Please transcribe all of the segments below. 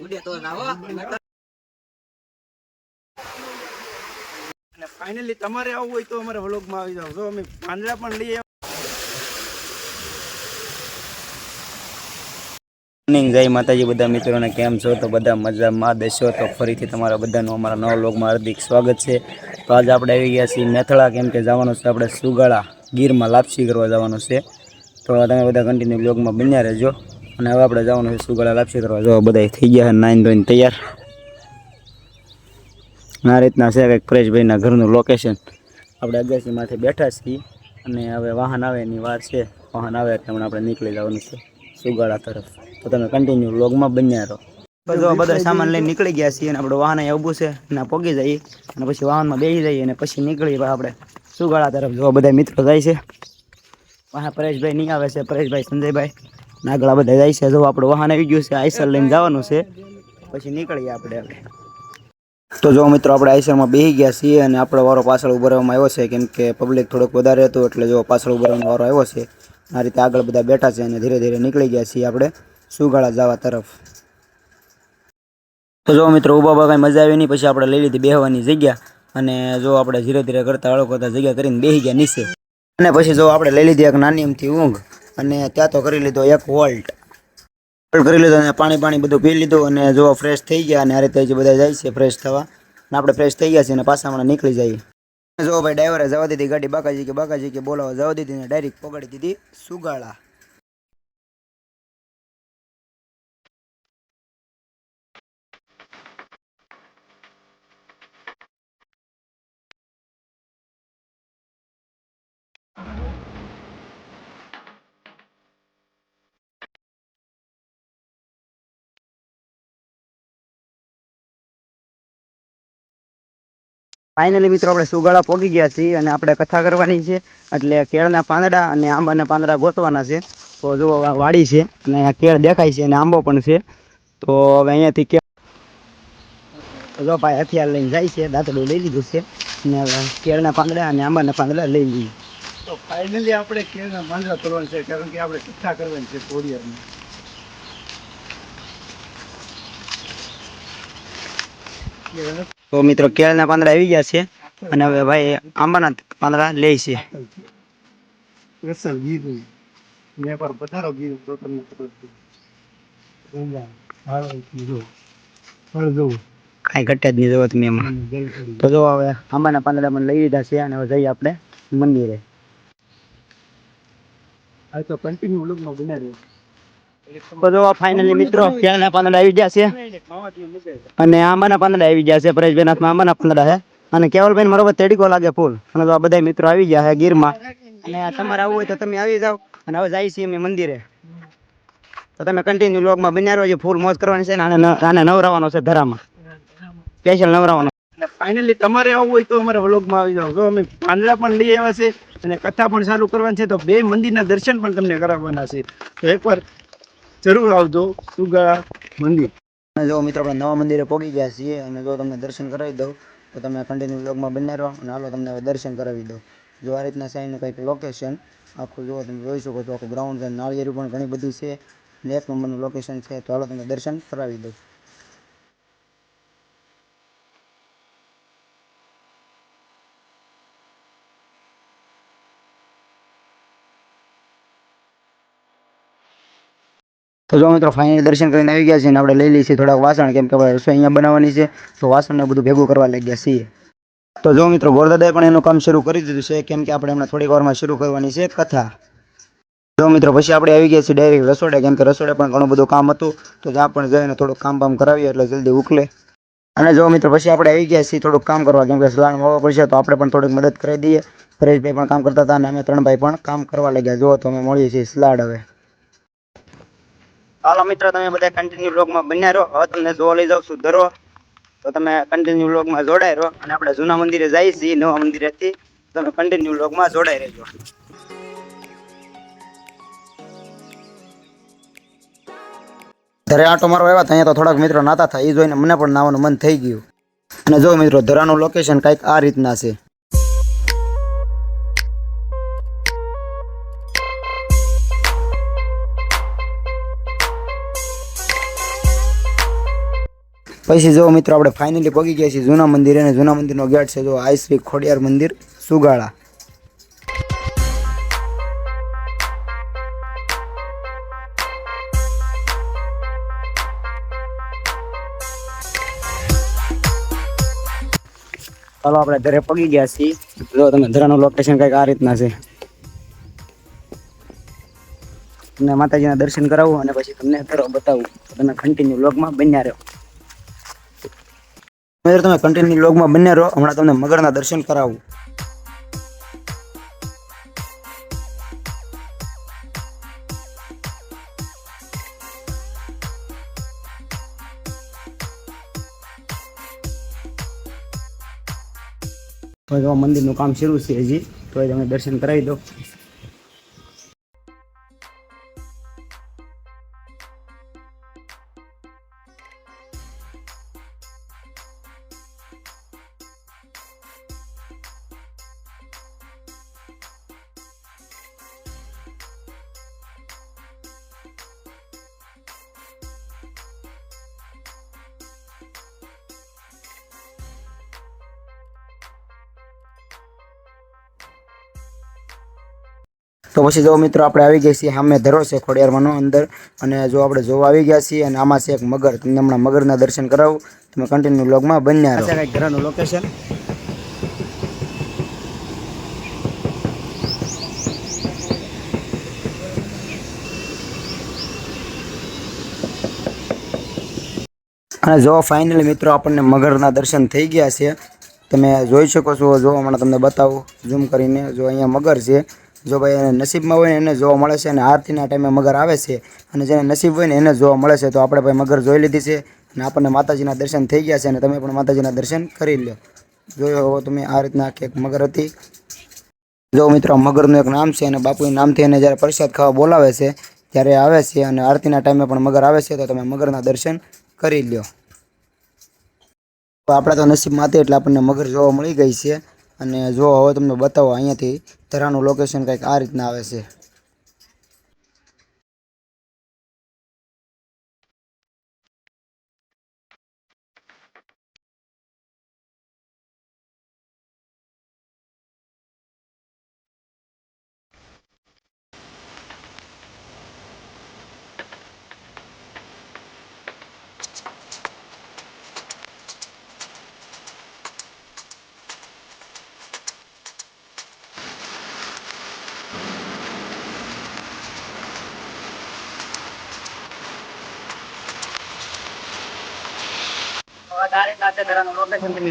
ઉડે તો ના હો અને ફાઇનલી તમારે આવવું હોય તો અમારે વ્લોગમાં આવી જાવ જો અમે પાંદડા પણ લઈએ. જય માતાજી બધા મિત્રોને કેમ છો? તો બધા મજામાં દેશો તો ફરીથી તમારા બધાનું અમારા નવા લોગમાં હાર્દિક સ્વાગત છે. તો આજે આપણે આવી ગયા છીએ મેથળા. કેમ કે જવાનું છે આપણે સુગાળા ગીરમાં લાપસી કરવા જવાનું છે. તો તમે બધા કન્ટિન્યુ લોગમાં બન્યા રહેજો. અને હવે આપણે જવાનું છે સુગાળા લાપસી કરવા. જો બધા થઈ ગયા છે નાઈન ધોઈને તૈયાર. આ રીતના છે કંઈક પરેશભાઈના ઘરનું લોકેશન આપણે અગાસી માથે બેઠા છીએ અને હવે વાહન આવે એની વાર છે. વાહન આવે એટલે હમણાં આપણે નીકળી જવાનું છે સુગાળા તરફ. તો તમે કન્ટિન્યુ લોગમાં બન્યા રહો. બધા સામાન લઈને નીકળી ગયા છીએ અને આપણે વાહન અહીંયા ઊભું છે અને પોગી જઈએ અને પછી વાહનમાં બેસી જઈએ અને પછી નીકળી આપણે સુગાળા તરફ. જો બધા મિત્રો જાય છે. વાહ પરેશભાઈ નહીં આવે છે, પરેશભાઈ સંજયભાઈ. નાગળા બધા જાય છે. જો આપણે વાહન આવી ગયું છે, આઈસર લઈને જવાનું છે. પછી નીકળીએ આપણે તો જો મિત્રો આપણે આઈસરમાં બેસી ગયા છીએ અને આપણો વારો પાછળ ઉભરવામાં આવ્યો છે. કેમ કે પબ્લિક થોડોક વધારે હતું, એટલે જો પાછળ ઉભરવાનો વારો આવ્યો છે, આ રીતે આગળ બધા બેઠા છે અને ધીરે ધીરે નીકળી ગયા છીએ આપણે સુગાળા જવા તરફ. તો જો મિત્રો, ઊભા કાંઈ મજા આવી નહીં, પછી આપણે લઈ લીધી બેહવાની જગ્યા. અને જો આપણે ધીરે ધીરે કરતા હળો કરતા જગ્યા કરીને બેસી ગયા નીચે. અને પછી જો આપણે લઈ લીધી એક નાની એમથી ઊંઘ. અને ત્યાં તો કરી લીધો એક વોલ્ટ. વોલ્ટ કરી લીધો અને પાણી પાણી બધું પી લીધું અને જો ફ્રેશ થઈ ગયા અને આ રીતે જે બધા જાય છે ફ્રેશ થવા. અને આપણે ફ્રેશ થઈ ગયા છીએ અને પાછા હમણાં નીકળી જઈએ. જો ભાઈ ડ્રાઈવરે જવા દીધી ગાડી બાકાજી કે બાકાજી કે બોલાવા. જવા દીધી ને ડાયરેક્ટ પકડી દીધી સુગાળા. ફાઇનલી મિત્રો, આપણે સુગાળા પોગી ગયા છીએ અને આપણે કથા કરવાની છે. એટલે કેળના પાંદડા અને આંબાના પાંદડા ગોતવાના છે. તો જો વાડી છે અને અહીંયા કેળ દેખાય છે અને આંબો પણ છે. તો હવે અહીંયાથી કેળ જો ભાઈ હથિયાર લઈને જાય છે, દાંતડું લઈ લીધું છે અને કેળના પાંદડા અને આંબાના પાંદડા લઈ લઈએ. તો ફાઇનલી આપણે કેળના પાંદડા તોડવાના છે, કારણ કે આપણે કથા કરવાની છે કોડિયારની તો મિત્રો કેળના પાંદડા આવી ગયા છે. અને હવે ભાઈ આંબાના પાંદડા લે છે. કાંઈ ઘટે જ નહીં જોવો તમે એમાં. તો જો હવે આંબાના પાંદડા પણ લઈ લીધા છે અને હવે જઈએ આપણે મંદિરે. આ તો કન્ટિન્યુ લગ્ન બને રહે. તો ફાઇનલી મિત્રો કેળના પાંદડા આવી ગયા છે. અને આંબાના પાંદડા આવી ગયા છે પરેશભાઈ હાથમાં આંબાના પાંદડા છે. અને કેવલભાઈ બરોબર તેડીકો લાગે ફૂલ. અને તો આ બધા મિત્રો આવી ગયા છે ગીરમાં. અને તમારે આવવું હોય તો તમે આવી જાઓ. અને હવે જાય છીએ અમે મંદિરે. તો તમે કન્ટિન્યુ લોગમાં બન્યા રહો ફૂલ મોજ કરવાની છે અને આને નવરાવાનો છે ધરામાં. સ્પેશિયલ નવરાવાનો. ફાઇનલી તમારે આવવું હોય તો અમારે વ્લોગમાં આવી જાવ જો અમે પાંદડા પણ લઈ આવ્યા છે અને કથા પણ ચાલુ કરવાની છે, તો બે મંદિરના દર્શન પણ તમને કરાવવાના છે. તો એકવાર જરૂર આવજો સુગા મંદિર. અને જો મિત્રો, આપણે નવા મંદિરે પહોંચી ગયા છીએ અને જો તમને દર્શન કરાવી દઉં, તો તમે કન્ટિન્યુ બ્લોગમાં બને રહો અને હાલો તમને હવે દર્શન કરાવી દઉં. જો આ રીતના સાઈડનું કંઈક લોકેશન આખું જો તમે જોઈ શકો છો, આખું ગ્રાઉન્ડ છે નાળિયેરી પણ ઘણી બધી છે. અને એક નંબરનું લોકેશન છે, તો હાલો તમને દર્શન કરાવી દઉં. તો જો મિત્રો ફાઇનલી દર્શન કરીને આવી ગયા છે અને આપણે લઈ લઈએ છીએ થોડાક વાસણ, કેમ કે રસોઈ અહીંયા બનાવવાની છે, તો વાસણને બધું ભેગું કરવા લાગ્યા છીએ. તો જો મિત્રો ગોરદાદાએ પણ એનું કામ શરૂ કરી દીધું છે, કેમ કે આપણે હમણાં થોડીક વારમાં શરૂ કરવાની છે કથા. જો મિત્રો પછી આપણે આવી ગયા છીએ ડાયરેક્ટ રસોડે, કેમ કે રસોડે પણ ઘણું બધું કામ હતું, તો ત્યાં પણ જઈને થોડુંક કામ બામ કરાવીએ એટલે જલ્દી ઉકલે. અને જો મિત્રો પછી આપણે આવી ગયા છીએ થોડુંક કામ કરવા, કેમ કે સલાણ વાવવા પડશે, તો આપણે પણ થોડીક મદદ કરી દઈએ. પરેશભાઈ પણ કામ કરતા હતા અને અમે ત્રણ ભાઈ પણ કામ કરવા લાગ્યા. જો તો અમે મળીએ છીએ સ્લાડ હવે. હાલો મિત્રો, તમે બધા કન્ટિન્યુ બ્લોગમાં બન્યા રહો. હવે તમને જોવા લઈ જાઉં છું ધરો. તો તમે કન્ટિન્યુ બ્લોગમાં જોડાઈ રહો અને આપણે જૂના મંદિરે જઈએ છીએ, નવા મંદિરેથી. તમે કન્ટિન્યુ બ્લોગમાં જોડાઈ રહેજો. ધરે મારો આવ્યા અહીંયા તો થોડાક મિત્રો નાતા થાય એ જોઈને મને પણ નાવાનું મન થઈ ગયું. અને જો મિત્રો, ધરાનું લોકેશન કંઈક આ રીતના છે. પછી જો મિત્રો આપણે ફાઇનલી પગી ગયા છીએ જૂના મંદિર અને જૂના મંદિરનો ગેટ છે જો આઈ શ્રી ખોડિયાર મંદિર સુગાળા. ચાલો આપણે ઘરે પગી ગયા છીએ. જો તમે ધરાનું લોકેશન કંઈક આ રીતના છે. તમને માતાજીના દર્શન કરાવું અને પછી તમને ઘરો બતાવું. તમે કન્ટિન્યુ લોગમાં બન્યા રહો. મિત્રો તમે કન્ટિન્યુ લોગમાં બંને રહો. હમણાં તમને મગરના દર્શન કરાવું. મંદિરનું કામ શરૂ છે હજી તો તમે દર્શન કરાવી દો. તો પછી જો મિત્રો આપણે આવી ગયા છીએ સામે ધરો છે ખોડિયારમાંનો અંદર. અને જો આપણે જોવા આવી ગયા છીએ અને આમાં છે એક મગર. તમને હમણાં મગરના દર્શન કરાવું. તમે કન્ટિન્યુ લોગમાં બન્યા રહો. કંઈક ઘરનું લોકેશન અને જો ફાઇનલી મિત્રો આપણને મગરના દર્શન થઈ ગયા છે. તમે જોઈ શકો છો. જો હમણાં તમને બતાવું. ઝૂમ કરીને જો અહીંયા મગર છે. જો ભાઈ એને નસીબમાં હોય એને જોવા મળે છે અને આરતીના ટાઈમે મગર આવે છે અને જેને નસીબ હોય ને એને જોવા મળે છે તો આપણે ભાઈ મગર જોઈ લીધી છે અને આપણને માતાજીના દર્શન થઈ ગયા છે અને તમે પણ માતાજીના દર્શન કરી લો જોયો હોવો તમે આ રીતના આખી એક મગર હતી. જો મિત્રો, મગરનું એક નામ છે અને બાપુના નામથી એને જ્યારે પ્રસાદ ખાવા બોલાવે છે, ત્યારે આવે છે અને આરતીના ટાઈમે પણ મગર આવે છે તો તમે મગરના દર્શન કરી લો આપણે તો નસીબમાં હતી એટલે આપણને મગર જોવા મળી ગઈ છે. અને જો હવે તમને બતાવો અહીંયાથી ધરાનું લોકેશન કંઈક આ રીતના આવે છે.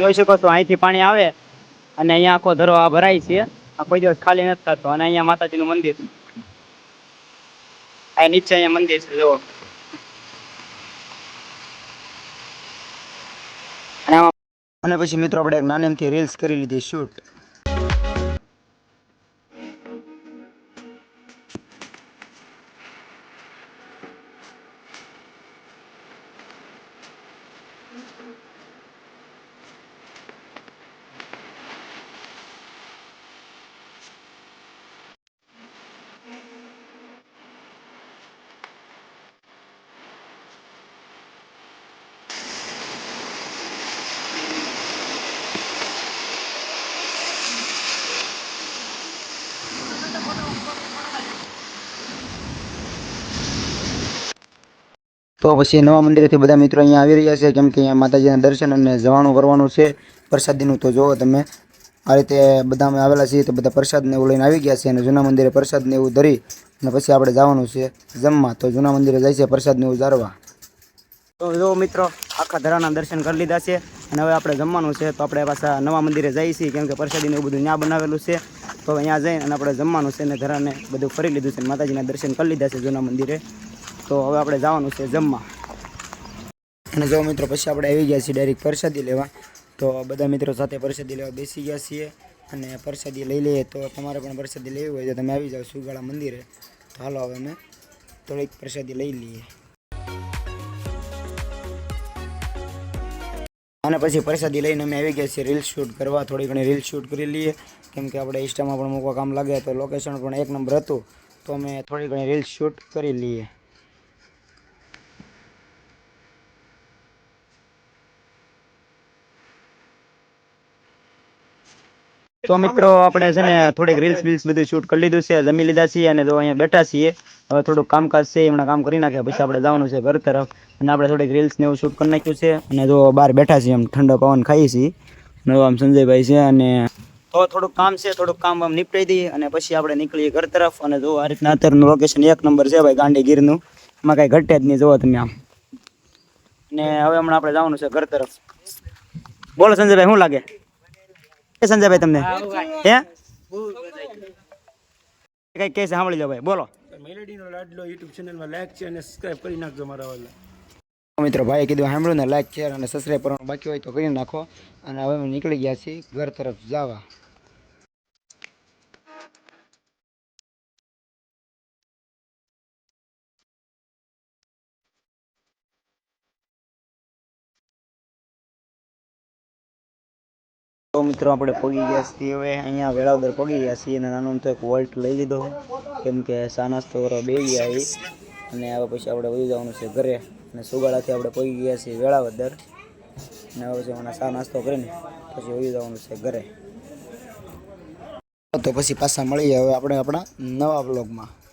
જોઈ શકો છો, અહીંથી પાણી આવે અને અહીંયા આખો ધરો આ ભરાય છે. આ કોઈ દિવસ ખાલી નથી થતો. અને અહીંયા માતાજીનું મંદિર. આ નીચે અહીંયા મંદિર છે, જુઓ. અને પછી મિત્રો આપણે એક નાની એમથી રીલ્સ કરી લીધી શૂટ તો પછી નવા મંદિરેથી બધા મિત્રો અહીંયા આવી રહ્યા છે. કેમ કે અહીંયા માતાજીના દર્શન અને જવાનું કરવાનું છે. પ્રસાદીનું તો જુઓ તમે. આ રીતે બધા અમે આવેલા છીએ તો બધા પ્રસાદને એવું લઈને આવી ગયા છે અને જૂના મંદિરે પ્રસાદને એવું ધરી અને પછી આપણે જવાનું છે જમવા. તો જૂના મંદિરે જાય છે પ્રસાદને એવું ઝારવા. તો જો મિત્રો, આખા ધરાના દર્શન કરી લીધા છે અને હવે આપણે જમવાનું છે. તો આપણે પાછા નવા મંદિરે જઈએ છીએ કેમ કે પ્રસાદીને એવું બધું ત્યાં બનાવેલું છે. તો અહીંયા જઈને અને આપણે જમવાનું છે અને ધરાને બધું ફરી લીધું છે. માતાજીના દર્શન કરી લીધા છે જૂના મંદિરે. તો હવે આપણે જવાનું છે જમવા. અને જો મિત્રો, પછી આપણે આવી ગયા છીએ ડાયરેક્ટ પ્રસાદી લેવા. તો બધા મિત્રો સાથે પ્રસાદી લેવા બેસી ગયા છીએ. અને પ્રસાદી લઈ લઈએ તો તમારે પણ પ્રસાદી લેવી હોય તો તમે આવી જાઓ સુગાળા મંદિરે. તો હાલો હવે અમે થોડીક પ્રસાદી લઈ લઈએ. અને પછી પ્રસાદી લઈને અમે આવી ગયા છીએ રીલ શૂટ કરવા. થોડી ઘણી રીલ શૂટ કરી લઈએ. કેમ કે આપણે ઇન્સ્ટામાં પણ મૂકવા કામ લાગે તો લોકેશન પણ એક નંબર હતું. તો અમે થોડી ઘણી રીલ શૂટ કરી લઈએ. તો મિત્રો આપણે છે ને થોડીક રીલ્સ બીલ્સ બધું શૂટ કરી લીધું છે, જમી લીધા છીએ અને તો અહીંયા બેઠા છીએ, હવે થોડુંક કામકાજ છે, એમણે કામ કરી નાખ્યા, પછી આપણે જવાનું છે ઘર તરફ. અને આપણે થોડીક રીલ્સ ને એવું શૂટ કરી નાખ્યું છે, અને જો બહાર બેઠા છીએ એમ ઠંડો પવન ખાઈએ છીએ. આમ સંજયભાઈ છે અને તો થોડુંક કામ છે, થોડુંક કામ આમ નિપટાઈ દઈએ અને પછી આપણે નીકળીએ ઘર તરફ. અને જો આ રીતના અત્યારનું લોકેશન એક નંબર છે ભાઈ ગાંડી ગીરનું એમાં કાંઈ ઘટે જ નહીં જોવો તમે આમ. ને હવે હમણાં આપણે જવાનું છે ઘર તરફ. બોલો સંજયભાઈ, શું લાગે? એ સંજયભાઈ તમને? હે કઈ. કેસ સાંભળી લો ભાઈ બોલો. મેલેડીનો લાડલો યુટ્યુબ ચેનલમાં લાઈક છે અને સબસ્ક્રાઇબ કરી નાખજો મારા વાલા. મિત્રો ભાઈએ કીધું સાંભળ્યું ને લાઈક શેર અને સબસ્ક્રાઈબ કરવાનું બાકી હોય તો કરી નાખો. અને હવે અમે નીકળી ગયા છીએ ઘર તરફ જવા. તો મિત્રો આપણે પગી ગયા છીએ હવે. અહીંયા વેળાવદર પગી ગયા છીએ અને નાનો તો એક વોલ્ટ લઈ લીધો. કેમ કે સા નાસ્તો કરવા બે ગયા એ અને હવે પછી આપણે વહી જવાનું છે ઘરે. અને સુગાડાથી આપણે પગી ગયા છીએ વેળાવદર. અને હવે પછી હમણાં સા નાસ્તો કરીને પછી વહી જવાનું છે ઘરે. તો પછી પાછા મળીએ હવે આપણે આપણા નવા બ્લોગમાં